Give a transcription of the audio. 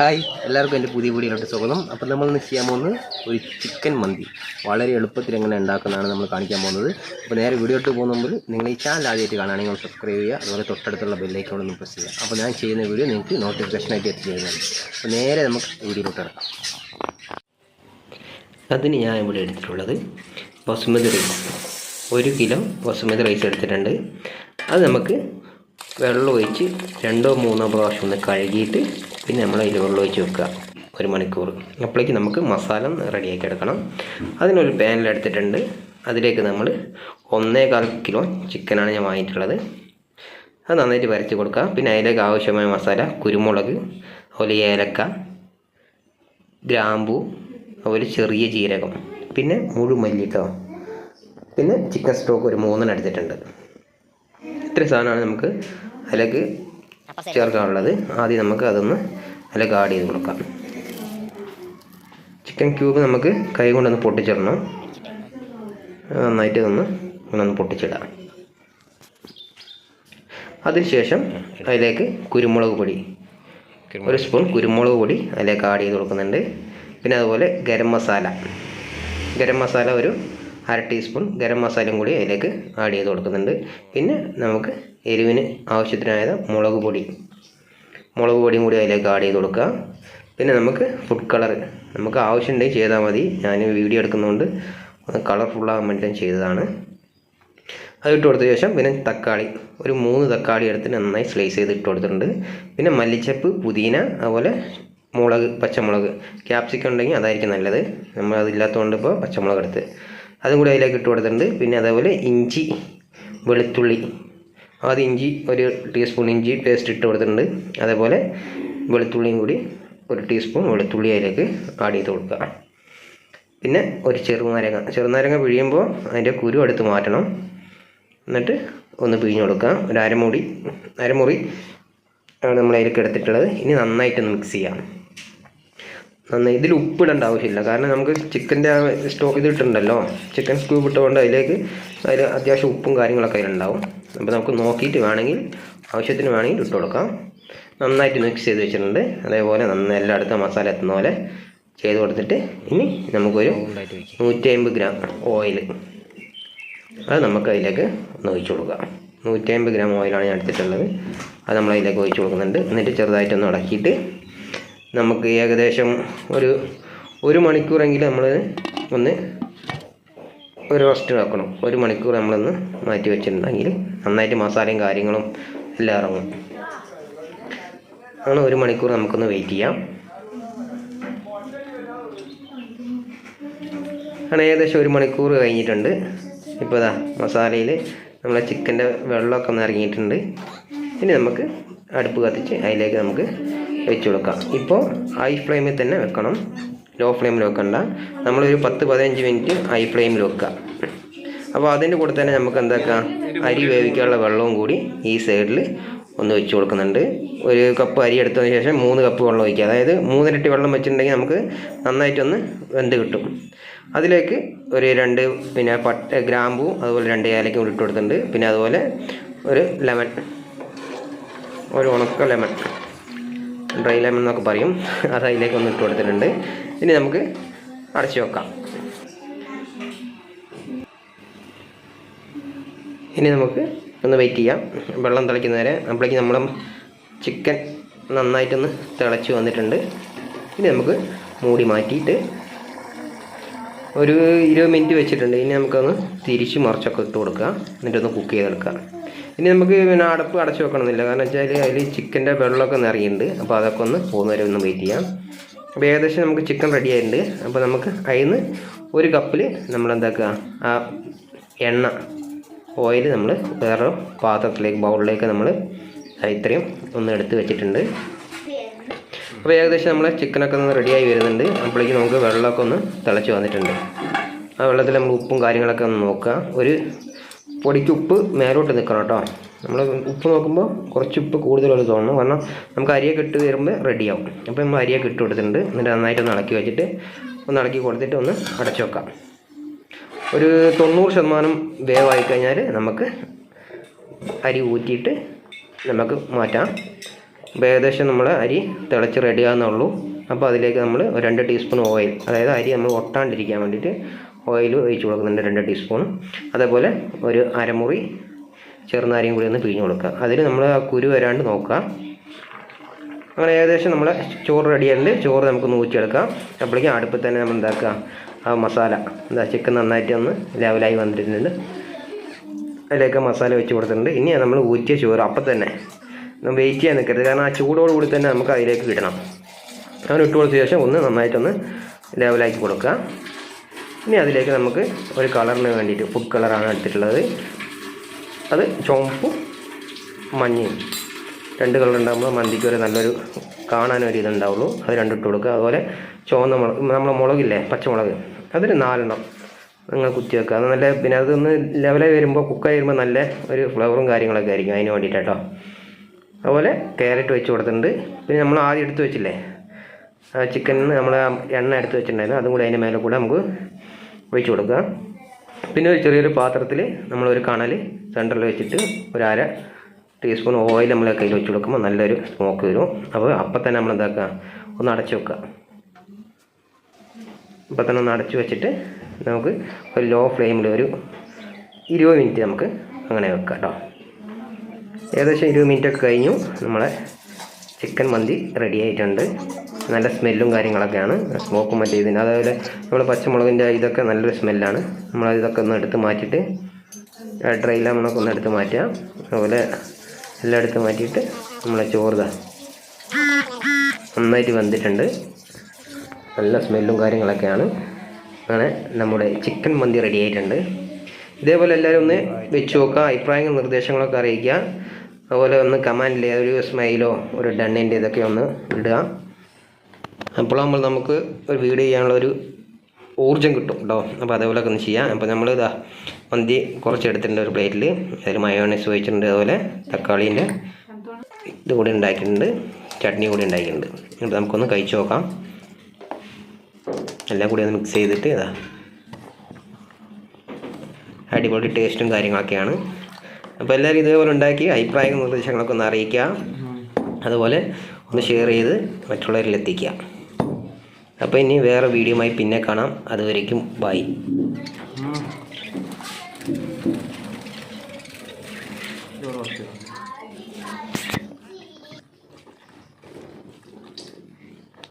Hi എല്ലാവർക്കും എന്റെ പുതിയ വീഡിയോയിലോട്ട് സ്വാഗതം. അപ്പോൾ നമ്മൾ ഇന്ന് ചെയ്യാൻ പോകുന്നത് ഒരു ചിക്കൻ മന്തി. വളരെ എളുപ്പത്തിൽ എങ്ങനെ ഉണ്ടാക്കുന്നതാണ് നമ്മൾ കാണിക്കാൻ പോകുന്നത്. അപ്പോൾ നേരെ വീഡിയോട്ട് പോകുന്ന മുമ്പ് നിങ്ങൾ ഈ ചാനൽ ആദ്യമായിട്ട് കാണുകയാണെങ്കിൽ സബ്സ്ക്രൈബ് ചെയ്യുക അതുപോലെ തൊട്ടടുത്തുള്ള ബെല്ലൈക്കോട് ഒന്ന് പ്രസ് ചെയ്യുക. അപ്പോൾ ഞാൻ ചെയ്യുന്ന വീഡിയോ നിങ്ങൾക്ക് നോട്ടിഫിക്കേഷനായിട്ട് എത്തിച്ചേരുന്നതാണ് അപ്പോൾ നേരെ നമുക്ക് വീഡിയോയിലോട്ട് ഇറക്കാം അതിന് ഞാൻ ഇവിടെ എടുത്തിട്ടുള്ളത് ബസുമതി റൈസ് ഒരു കിലോ ബസുമതി റൈസ് എടുത്തിട്ടുണ്ട്. അത് നമുക്ക് വെള്ളം ഒഴിച്ച് രണ്ടോ മൂന്നോ പ്രാവശ്യം ഒന്ന് കഴുകിയിട്ട് പിന്നെ നമ്മൾ അതിൽ വെള്ളം ഒഴിച്ച് വെക്കുക. ഒരു മണിക്കൂർ. അപ്പോഴേക്ക് നമുക്ക് മസാല റെഡിയാക്കി എടുക്കണം. അതിനൊരു പാനിൽ എടുത്തിട്ടുണ്ട്. അതിലേക്ക് നമ്മൾ ഒന്നേകാൽ കിലോ ചിക്കനാണ് ഞാൻ വാങ്ങിയിട്ടുള്ളത്. അത് നന്നായിട്ട് വരച്ച് കൊടുക്കുക. പിന്നെ അതിലേക്ക് ആവശ്യമായ മസാല കുരുമുളക് അതുപോലെ ഏലക്ക ഗ്രാമ്പു അതുപോലെ ചെറിയ ജീരകം പിന്നെ മുഴുമല്ലിക്ക പിന്നെ ചിക്കൻ സ്റ്റോക്ക് ഒരു മൂന്നെണ്ണം എടുത്തിട്ടുണ്ട്. ഇത്രയും സാധനമാണ് നമുക്ക് അതിലേക്ക് ചേർക്കാനുള്ളത് ആദ്യം നമുക്ക് അതൊന്ന് നല്ല ഗാർഡ് ചെയ്ത് കൊടുക്കാം. ചിക്കൻ ക്യൂബ് നമുക്ക് കൈ കൊണ്ടൊന്ന് പൊട്ടിച്ചിടണം. നന്നായിട്ട് ഒന്ന് ഒന്ന് പൊട്ടിച്ചിടാം. അതിനുശേഷം അതിലേക്ക് കുരുമുളക് പൊടി. ഒരു സ്പൂൺ കുരുമുളക് പൊടി അതിലേക്ക് ആഡ് ചെയ്ത് കൊടുക്കുന്നുണ്ട്. പിന്നെ അതുപോലെ ഗരം മസാല. ഗരം മസാല ഒരു അര ടീസ്പൂൺ ഗരം മസാലയും കൂടി അതിലേക്ക് ആഡ് ചെയ്ത് കൊടുക്കുന്നുണ്ട്. പിന്നെ നമുക്ക് എരിവിന് ആവശ്യത്തിനായത് മുളക് പൊടി. മുളക് പൊടിയും കൂടി അതിലേക്ക് ആഡ് ചെയ്ത് കൊടുക്കുക. പിന്നെ നമുക്ക് ഫുഡ് കളർ നമുക്ക് ആവശ്യമുണ്ടെങ്കിൽ ചെയ്താൽ മതി. ഞാൻ വീഡിയോ എടുക്കുന്നതുകൊണ്ട് കളർഫുള്ളാകാൻ വേണ്ടി ചെയ്തതാണ്. അത് ഇട്ട് കൊടുത്ത ശേഷം പിന്നെ തക്കാളി. ഒരു മൂന്ന് തക്കാളി എടുത്ത് നന്നായി സ്ലൈസ് ചെയ്ത് ഇട്ട് കൊടുത്തിട്ടുണ്ട്. പിന്നെ മല്ലിച്ചപ്പ് പുതിന അതുപോലെ മുളക് പച്ചമുളക്. ക്യാപ്സിക്കം ഉണ്ടെങ്കിൽ അതായിരിക്കും നല്ലത്. നമ്മൾ അതില്ലാത്തതുകൊണ്ട് ഇപ്പോൾ പച്ചമുളക് എടുത്ത് അതും കൂടി അതിലേക്ക് ഇട്ട് കൊടുത്തിട്ടുണ്ട്. പിന്നെ അതേപോലെ ഇഞ്ചി വെളുത്തുള്ളി. ആദ്യം ഇഞ്ചി ഒരു ടീസ്പൂൺ ഇഞ്ചി പേസ്റ്റ് ഇട്ട് കൊടുത്തിട്ടുണ്ട്. അതേപോലെ വെളുത്തുള്ളിയും കൂടി ഒരു ടീസ്പൂൺ വെളുത്തുള്ളി അതിലേക്ക് ആഡ് ചെയ്ത് കൊടുക്കുക. പിന്നെ ഒരു ചെറുനാരങ്ങ. ചെറുനാരങ്ങ പിഴിയുമ്പോൾ അതിന്റെ കുരു എടുത്ത് മാറ്റണം. എന്നിട്ട് ഒന്ന് പിഴിഞ്ഞ് കൊടുക്കുക. ഒരു അരമുടി അരമുറി ആണ് നമ്മൾ അതിലേക്ക് എടുത്തിട്ടുള്ളത്. ഇനി നന്നായിട്ടൊന്ന് മിക്സ് ചെയ്യാം. നന്നായി. ഇതിൽ ഉപ്പിടേണ്ട ആവശ്യമില്ല. കാരണം നമുക്ക് ചിക്കന്റെ ആ സ്റ്റോ ഇത് ഇട്ടുണ്ടല്ലോ ചിക്കൻ സ്ക്യൂബ് ഇട്ടുകൊണ്ട് അതിലേക്ക് അതിൽ അത്യാവശ്യം ഉപ്പും കാര്യങ്ങളൊക്കെ അതിലുണ്ടാവും. അപ്പോൾ നമുക്ക് നോക്കിയിട്ട് വേണമെങ്കിൽ ആവശ്യത്തിന് വേണമെങ്കിൽ ഇട്ട് കൊടുക്കാം. നന്നായിട്ട് മിക്സ് ചെയ്ത് വെച്ചിട്ടുണ്ട്. അതേപോലെ നന്നായി എല്ലായിടത്തും മസാല എത്തുന്ന പോലെ ചെയ്ത് കൊടുത്തിട്ട് ഇനി നമുക്കൊരു നൂറ്റി അമ്പത് ഗ്രാം ഓയിൽ അത് നമുക്ക് അതിലേക്ക് ഒന്ന് ഒഴിച്ച് കൊടുക്കാം. നൂറ്റി അമ്പത് ഗ്രാം ഓയിലാണ് ഞാൻ എടുത്തിട്ടുള്ളത്. അത് നമ്മൾ അതിലേക്ക് ഒഴിച്ച് കൊടുക്കുന്നുണ്ട്. എന്നിട്ട് ചെറുതായിട്ടൊന്ന് ഇളക്കിയിട്ട് നമുക്ക് ഏകദേശം ഒരു ഒരു മണിക്കൂറെങ്കിലും നമ്മൾ ഒന്ന് ഒരു റെസ്റ്റ് വെക്കണം. ഒരു മണിക്കൂർ നമ്മളൊന്ന് മാറ്റി വെച്ചിട്ടുണ്ടെങ്കിൽ നന്നായിട്ട് മസാലയും കാര്യങ്ങളും എല്ലാം ഇറങ്ങും. അങ്ങനെ ഒരു മണിക്കൂർ നമുക്കൊന്ന് വെയിറ്റ് ചെയ്യാം. അങ്ങനെ ഏകദേശം ഒരു മണിക്കൂർ കഴിഞ്ഞിട്ടുണ്ട്. ഇപ്പോൾ ഇതാ മസാലയിൽ നമ്മളെ ചിക്കന്റെ വെള്ളമൊക്കെ ഒന്ന് ഇറങ്ങിയിട്ടുണ്ട്. ഇനി നമുക്ക് അടുപ്പ് കത്തിച്ച് അതിലേക്ക് നമുക്ക് വെച്ച് കൊടുക്കാം. ഇപ്പോൾ ഹൈ ഫ്ലെയിമിൽ തന്നെ വെക്കണം. ലോ ഫ്ലെയിമിൽ വെക്കണ്ട. നമ്മളൊരു പത്ത് പതിനഞ്ച് മിനിറ്റ് ഹൈ ഫ്ലെയിമിൽ വെക്കുക. അപ്പോൾ അതിന്റെ കൂടെ തന്നെ നമുക്ക് എന്താക്കാം അരി വേവിക്കാനുള്ള വെള്ളവും കൂടി ഈ സൈഡിൽ ഒന്ന് വെച്ച് കൊടുക്കുന്നുണ്ട്. ഒരു കപ്പ് അരി എടുത്തതിന് ശേഷം മൂന്ന് കപ്പ് വെള്ളം ഒഴിക്കുക. അതായത് മൂന്നിരട്ടി വെള്ളം വെച്ചിട്ടുണ്ടെങ്കിൽ നമുക്ക് നന്നായിട്ടൊന്ന് വെന്ത് കിട്ടും. അതിലേക്ക് ഒരു രണ്ട് പിന്നെ പട്ട ഗ്രാമ്പു അതുപോലെ രണ്ട് ഏലക്കും കൂടി ഇട്ട് കൊടുത്തിട്ടുണ്ട്. പിന്നെ അതുപോലെ ഒരു ലെമൺ ഒരു ഉണക്ക ലെമൺ ഡ്രൈ ലെമൺ എന്നൊക്കെ പറയും. അത് അതിലേക്ക് ഒന്ന് ഇട്ട് കൊടുത്തിട്ടുണ്ട്. ഇനി നമുക്ക് അടച്ചു വെക്കാം. ഇനി നമുക്ക് ഒന്ന് വെയിറ്റ് ചെയ്യാം. വെള്ളം തിളയ്ക്കുന്നവരെ അപ്പോഴേക്ക് നമ്മുടെ ചിക്കൻ നന്നായിട്ടൊന്ന് തിളച്ച് വന്നിട്ടുണ്ട്. ഇനി നമുക്ക് മൂടി മാറ്റിയിട്ട് ഒരു ഇരുപത് മിനിറ്റ് വെച്ചിട്ടുണ്ട്. ഇനി നമുക്കൊന്ന് തിരിച്ച് മറിച്ചൊക്കെ ഇട്ട് കൊടുക്കുക. എന്നിട്ടൊന്ന് കുക്ക് ചെയ്തെടുക്കുക. ഇനി നമുക്ക് പിന്നെ അടപ്പ് അടച്ചു വെക്കണമെന്നില്ല കാരണം വെച്ചാൽ അതിൽ ചിക്കന്റെ വെള്ളമൊക്കെ നിറയുന്നുണ്ട് അപ്പോൾ അതൊക്കെ ഒന്ന് പോകുന്നവരെ ഒന്ന് വെയിറ്റ് ചെയ്യാം. അപ്പോൾ ഏകദേശം നമുക്ക് ചിക്കൻ റെഡി ആയിട്ടുണ്ട്. അപ്പോൾ നമുക്ക് അതിൽ നിന്ന് ഒരു കപ്പിൽ നമ്മൾ എന്താക്കുക? ആ എണ്ണ ഓയിൽ നമ്മൾ വേറെ പാത്രത്തിലേക്ക് ബൗളിലേക്ക് നമ്മൾ ഇത്രയും ഒന്ന് എടുത്ത് വെച്ചിട്ടുണ്ട്. അപ്പോൾ ഏകദേശം നമ്മളെ ചിക്കനൊക്കെ ഒന്ന് റെഡിയായി വരുന്നുണ്ട്. അപ്പോഴേക്കും നമുക്ക് വെള്ളമൊക്കെ ഒന്ന് തിളച്ച് വന്നിട്ടുണ്ട്. ആ വെള്ളത്തിൽ നമ്മൾ ഉപ്പും കാര്യങ്ങളൊക്കെ ഒന്ന് നോക്കുക. ഒരു പൊടിക്ക് ഉപ്പ് മേലോട്ട് നിൽക്കണം കേട്ടോ. നമ്മൾ ഉപ്പ് നോക്കുമ്പോൾ കുറച്ച് ഉപ്പ് കൂടുതലുള്ള തോന്നുന്നു. കാരണം നമുക്ക് അരിയൊക്കെ ഇട്ട് വരുമ്പോൾ റെഡിയാവും അപ്പോൾ നമ്മൾ അരിയൊക്കെ ഇട്ട് കൊടുത്തിട്ടുണ്ട്. എന്നിട്ട് നന്നായിട്ടൊന്ന് ഇളക്കി വെച്ചിട്ട് ഒന്ന് ഇളക്കി കൊടുത്തിട്ട് ഒന്ന് അടച്ചു വെക്കാം. ഒരു തൊണ്ണൂറ് ശതമാനം വേവായി കഴിഞ്ഞാൽ നമുക്ക് അരി ഊറ്റിയിട്ട് നമുക്ക് മാറ്റാം. അപ്പോൾ ഏകദേശം നമ്മൾ അരി തിളച്ച് റെഡിയാകുന്നുള്ളൂ അപ്പോൾ അതിലേക്ക് നമ്മൾ രണ്ട് ടീസ്പൂൺ ഓയിൽ അതായത് അരി നമ്മൾ ഒട്ടാണ്ടിരിക്കാൻ വേണ്ടിയിട്ട് ഓയിൽ ഒഴിച്ച് കൊടുക്കുന്നുണ്ട് രണ്ട് ടീസ്പൂൺ അതേപോലെ ഒരു അരമുറി ചെറുനാരിയും കൂടി ഒന്ന് പിഴിഞ്ഞ് കൊടുക്കുക. അതിൽ നമ്മൾ ആ കുരു വരാണ്ട് നോക്കുക. അങ്ങനെ ഏകദേശം നമ്മൾ ചോറ് റെഡിയായിട്ടുണ്ട് ചോറ് നമുക്ക് നൂറ്റിയെടുക്കാം അപ്പോഴേക്കും അടുപ്പിൽ തന്നെ നമ്മൾ എന്താക്കുക? ആ മസാല എന്താ ചിക്കൻ നന്നായിട്ട് ഒന്ന് ലെവലായി വന്നിട്ടുണ്ട്. അതിലേക്ക് മസാല വെച്ച് കൊടുത്തിട്ടുണ്ട്. ഇനി നമ്മൾ ഊറ്റിയ ചോറ് അപ്പം തന്നെ. വെയിറ്റ് ചെയ്യാൻ നിൽക്കരുത്. കാരണം ആ ചൂടോട് കൂടി തന്നെ നമുക്ക് അതിലേക്ക് കിട്ടണം. അങ്ങനെ ഇട്ട് കൊടുത്ത ശേഷം ഒന്ന് നന്നായിട്ടൊന്ന് ലെവലാക്കി കൊടുക്കുക. ഇനി അതിലേക്ക് നമുക്ക് ഒരു കളറിന് വേണ്ടിയിട്ട് ഫുഡ് കളറാണ് എടുത്തിട്ടുള്ളത്. അത് ചുവപ്പും മഞ്ഞയും. രണ്ട് കളർ ഉണ്ടാകുമ്പോൾ മന്തിക്ക് ഒരു നല്ലൊരു കാണാനൊരു ഇതുണ്ടാവുള്ളൂ. അത് രണ്ടിട്ട് കൊടുക്കുക. അതുപോലെ ചുവന്ന മുളക് നമ്മളെ മുളകില്ലേ പച്ചമുളക്. അതൊരു നാലെണ്ണം നിങ്ങൾ കുത്തി വെക്കുക. അത് നല്ല പിന്നെ അതൊന്ന് ലെവലായി വരുമ്പോൾ കുക്കായി വരുമ്പോൾ നല്ല ഒരു ഫ്ലവറും കാര്യങ്ങളൊക്കെ ആയിരിക്കും. അതിന് വേണ്ടിയിട്ട് കേട്ടോ അതുപോലെ ക്യാരറ്റ് വെച്ച് കൊടുത്തിട്ടുണ്ട്. പിന്നെ നമ്മൾ ആദ്യം എടുത്ത് വെച്ചില്ലേ? ആ ചിക്കനിന് നമ്മൾ എണ്ണ എടുത്ത് വെച്ചിട്ടുണ്ടായിരുന്നു. അതും കൂടി അതിന്റെ മേലെ കൂടെ നമുക്ക് ഒഴിച്ച് കൊടുക്കുക പിന്നെ ഒരു ചെറിയൊരു പാത്രത്തിൽ നമ്മളൊരു കണൽ സെന്ററിൽ വെച്ചിട്ട് ഒരു അര ടീസ്പൂൺ ഓയിൽ നമ്മൾ കയ്യിൽ വെച്ച് കൊടുക്കുമ്പോൾ നല്ലൊരു സ്മോക്ക് വരും. അപ്പോൾ അപ്പം തന്നെ നമ്മൾ എന്താക്കുക? ഒന്ന് അടച്ച് വെക്കുക. അപ്പം തന്നെ ഒന്ന് അടച്ച് വെച്ചിട്ട് നമുക്ക് ഒരു ലോ ഫ്ലെയിമിൽ ഒരു ഇരുപത് മിനിറ്റ് നമുക്ക് അങ്ങനെ വെക്കാം കേട്ടോ. ഏകദേശം ഇരുപത് മിനിറ്റ് ഒക്കെ കഴിഞ്ഞു. നമ്മളെ ചിക്കൻ മന്തി റെഡി ആയിട്ടുണ്ട്. നല്ല സ്മെല്ലും കാര്യങ്ങളൊക്കെയാണ്. സ്മോക്കും മറ്റേ ഇതിന്. അതേപോലെ നമ്മൾ പച്ചമുളകിന്റെ ഇതൊക്കെ നല്ലൊരു സ്മെല്ലാണ്. നമ്മൾ ഇതൊക്കെ ഒന്ന് എടുത്ത് മാറ്റിയിട്ട് ഡ്രൈ ലെമണൊക്കെ ഒന്ന് എടുത്ത് മാറ്റുക. അതുപോലെ എല്ലാം എടുത്ത് മാറ്റിയിട്ട് നമ്മളെ ചോറുത നന്നായിട്ട് വന്നിട്ടുണ്ട് നല്ല സ്മെല്ലും കാര്യങ്ങളൊക്കെയാണ്. അങ്ങനെ നമ്മുടെ ചിക്കൻ മന്തി റെഡി ആയിട്ടുണ്ട്. ഇതേപോലെ എല്ലാവരും ഒന്ന് വെച്ച് നോക്കുക. അഭിപ്രായങ്ങളും നിർദ്ദേശങ്ങളൊക്കെ അറിയിക്കുക. അതുപോലെ ഒന്ന് കമാൻഡിലെ ഒരു സ്മൈലോ ഒരു ഡണ്ണിന്റെ ഇതൊക്കെ ഒന്ന് ഇടുക. അപ്പോഴാകുമ്പോൾ നമുക്ക് ഒരു വീഡിയോ ചെയ്യാനുള്ള ഒരു ഊർജം കിട്ടും കേട്ടോ അപ്പോൾ അതേപോലെയൊക്കെ ഒന്ന് ചെയ്യാം. അപ്പോൾ നമ്മൾ ഇതാ മന്തി കുറച്ച് എടുത്തിട്ടുണ്ട് ഒരു പ്ലേറ്റിൽ അതിൽ മയോണൈസ് വെച്ചിട്ടുണ്ട് അതുപോലെ തക്കാളീന്റെ. ഇത് കൂടി ഉണ്ടാക്കിയിട്ടുണ്ട്. ചട്നി കൂടി ഉണ്ടാക്കിയിട്ടുണ്ട്. അപ്പോൾ നമുക്കൊന്ന് കഴിച്ചു നോക്കാം. എല്ലാം കൂടി ഒന്ന് മിക്സ് ചെയ്തിട്ട് ഇതാ. അടിപൊളി ടേസ്റ്റും കാര്യങ്ങളൊക്കെയാണ്. അപ്പോൾ എല്ലാവരും ഇതേപോലെ ഉണ്ടാക്കി അഭിപ്രായങ്ങൾ നിർദ്ദേശങ്ങളൊക്കെ ഒന്ന് അറിയിക്കുക. അതുപോലെ ഒന്ന് ഷെയർ ചെയ്ത് മറ്റുള്ളവരിൽ എത്തിക്കുക അപ്പോൾ ഇനി വേറെ വീഡിയോയുമായി പിന്നെ കാണാം. അതുവരേക്കും ബൈ.